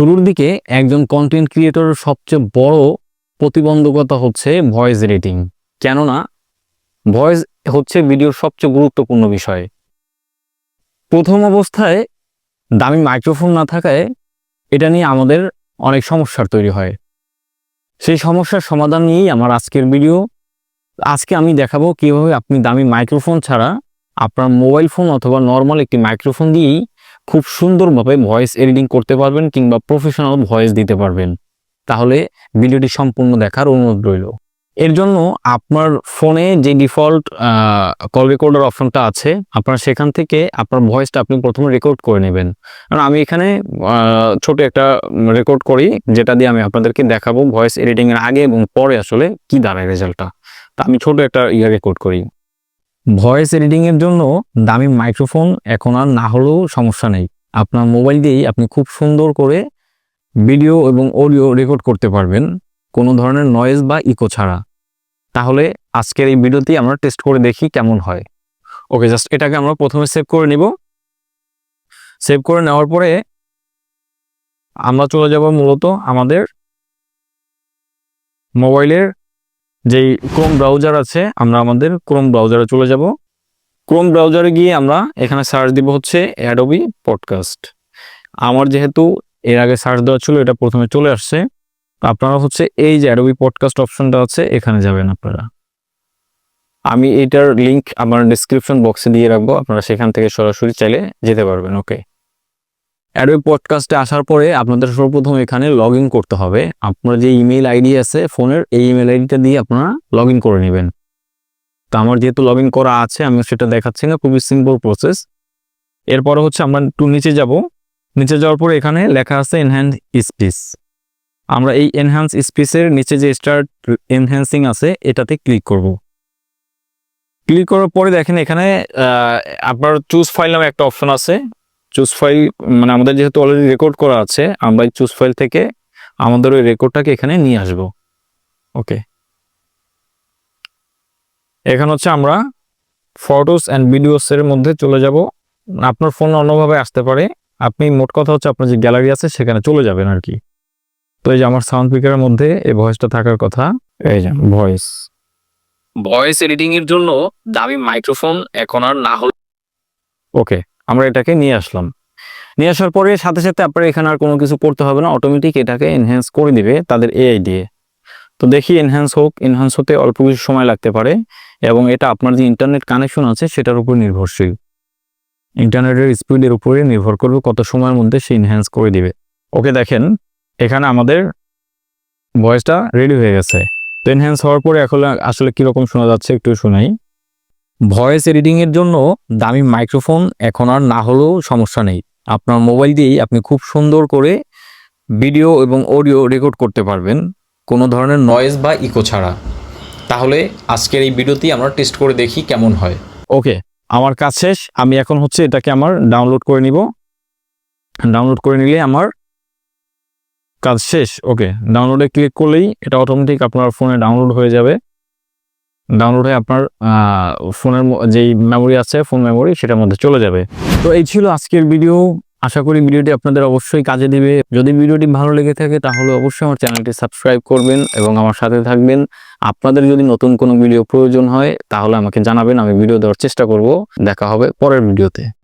শুরুর দিকে একজন কন্টেন্ট ক্রিয়েটরের সবচেয়ে বড় প্রতিবন্ধকতা হচ্ছে ভয়েস এডিটিং কেননা ভয়েস হচ্ছে ভিডিওর সবচেয়ে গুরুত্বপূর্ণ বিষয়। প্রথম অবস্থায় দামি মাইক্রোফোন না থাকায় এটা নিয়ে আমাদের অনেক সমস্যার তৈরি হয়। সেই সমস্যার সমাধান নিয়েই আমার আজকের ভিডিও আজকে আমি দেখাবো কীভাবে আপনি দামি মাইক্রোফোন ছাড়া আপনার মোবাইল ফোন অথবা নর্মাল একটি মাইক্রোফোন দিয়েই খুব সুন্দরভাবে ভয়েস এডিটিং করতে পারবেন কিংবা প্রফেশনাল ভয়েস দিতে পারবেন। তাহলে ভিডিওটি সম্পূর্ণ দেখার অনুরোধ রইল। এর জন্য আপনার ফোনে যে ডিফল্ট কল রেকর্ডার অপশনটা আছে, আপনার সেখান থেকে আপনার ভয়েসটা আপনি প্রথমে রেকর্ড করে নেবেন। কারণ আমি এখানে ছোট একটা রেকর্ড করি, যেটা দিয়ে আমি আপনাদেরকে দেখাবো ভয়েস এডিটিংয়ের আগে এবং পরে আসলে কি দাঁড়ায় রেজাল্টটা তা আমি ছোট একটা ইয়ে রেকর্ড করি। ভয়েস এডিটিং এর জন্য দামি মাইক্রোফোন এখন আর না হলেও সমস্যা নেই। আপনার মোবাইল দিয়েই আপনি খুব সুন্দর করে ভিডিও এবং অডিও রেকর্ড করতে পারবেন, কোনো ধরনের নয়েজ বা ইকো ছাড়া। তাহলে আজকের এই ভিডিওটি আমরা টেস্ট করে দেখি কেমন হয়। ওকে জাস্ট এটাকে আমরা প্রথমে সেভ করে নিব। সেভ করে নেওয়ার পরে আমরা চলে যাব মূলত আমাদের মোবাইলের যেই ক্রোম ব্রাউজার আছে, আমরা আমাদের ক্রোম ব্রাউজারে চলে যাব। ক্রোম ব্রাউজারে গিয়ে আমরা এখানে সার্চ দিব হচ্ছে অ্যাডোবি পডকাস্ট আমার যেহেতু এর আগে সার্চ দেওয়া ছিল, এটা প্রথমে চলে আসছে। আপনারা হচ্ছে এই যে অ্যাডোবি পডকাস্ট অপশনটা আছে, এখানে যাবেন আপনারা। আমি এটার লিংক আমার ডিসক্রিপশন বক্সে দিয়ে রাখব, আপনারা সেখান থেকে সরাসরি চাইলে যেতে পারবেন ওকে অ্যাডোবি পডকাস্টে আসার পরে আপনাদের সর্বপ্রথম এখানে লগ করতে হবে। আপনার যে ইমেল আইডি আছে ফোনের, এই ইমেল আইডিটা দিয়ে আপনারা লগ করে নেবেন। তো আমার যেহেতু লগ করা আছে, আমি সেটা দেখাচ্ছি না, খুবই সিম্পল প্রসেস এরপরে হচ্ছে আমরা একটু নিচে যাব। নিচে যাওয়ার পরে এখানে লেখা আছে এনহ্যান্স স্পিস আমরা এই এনহ্যান্স স্পিসের নিচে যে স্টার্ট এনহ্যান্সিং আছে, এটাতে ক্লিক করব। ক্লিক করার পরে দেখেন এখানে আপনার চুজ ফাইল নামে একটা অপশন আছে। চুজ ফাইল মানে আমাদের যেহেতু অলরেডি রেকর্ড করা আছে আমরা এই চুজ ফাইল থেকে আমাদের ওই রেকর্ডটাকে এখানে নিয়ে আসব। ওকে এখানে হচ্ছে আমরা ফটোস অ্যান্ড ভিডিওস এর মধ্যে চলে যাব। আপনার ফোন অন্যভাবে আসতে পারে। আপনি মোট কথা হচ্ছে আপনার যে গ্যালারি আছে সেখানে চলে যাবেন আর কি। তো এই যে আমার সাউন্ড স্পিকারের মধ্যে এই ভয়েসটা থাকার কথা এই যে ভয়েস ভয়েস এডিটিং এর জন্য দামি মাইক্রোফোন এখন আর না হল ওকে আমরা এটাকে নিয়ে আসলাম। নিয়ে আসার পরে সাথে সাথে আপনার এখানে আর কোনো কিছু করতে হবে না। অটোমেটিক এটাকে এনহ্যান্স করে দিবে তাদের এআই দিয়ে। তো দেখি এনহ্যান্স হোক এনহ্যান্স হতে অল্প কিছু সময় লাগতে পারে এবং এটা আপনার যে ইন্টারনেট কানেকশন আছে সেটার উপর নির্ভরশীল। ইন্টারনেটের স্পিডের উপরে নির্ভর করবে কত সময়ের মধ্যে সে এনহ্যান্স করে দিবে। ওকে দেখেন, এখানে আমাদের ভয়েসটা রেডি হয়ে গেছে। তো এনহ্যান্স হওয়ার পরে এখন আসলে কীরকম শোনা যাচ্ছে একটু শোনাই। ভয়েস এডিটিংয়ের জন্য দামি মাইক্রোফোন এখন আর না হলেও সমস্যা নেই। আপনার মোবাইল দিয়েই আপনি খুব সুন্দর করে ভিডিও এবং অডিও রেকর্ড করতে পারবেন, কোনো ধরনের নয়েজ বা ইকো ছাড়া। তাহলে আজকের এই ভিডিওটি আমরা টেস্ট করে দেখি কেমন হয়। ওকে আমার কাজ শেষ। আমি এখন হচ্ছে এটাকে আমার ডাউনলোড করে নিব। ডাউনলোড করে নিলে আমার কাজ শেষ। ওকে ডাউনলোডে ক্লিক করলেই এটা অটোমেটিক আপনার ফোনে ডাউনলোড হয়ে যাবে। ডাউনলোড হয়ে আপনার ফোনের যেই মেমোরি আছে ফোন মেমোরি সেটার মধ্যে চলে যাবে। তো এই ছিল আজকের ভিডিও আশা করি ভিডিওটি আপনাদের অবশ্যই কাজে দেবে। যদি ভিডিওটি ভালো লেগে থাকে, তাহলে অবশ্যই আমার চ্যানেলটি সাবস্ক্রাইব করবেন এবং আমার সাথে থাকবেন। আপনাদের যদি নতুন কোনো ভিডিও প্রয়োজন হয়, তাহলে আমাকে জানাবেন, আমি ভিডিও দেওয়ার চেষ্টা করব। দেখা হবে পরের ভিডিওতে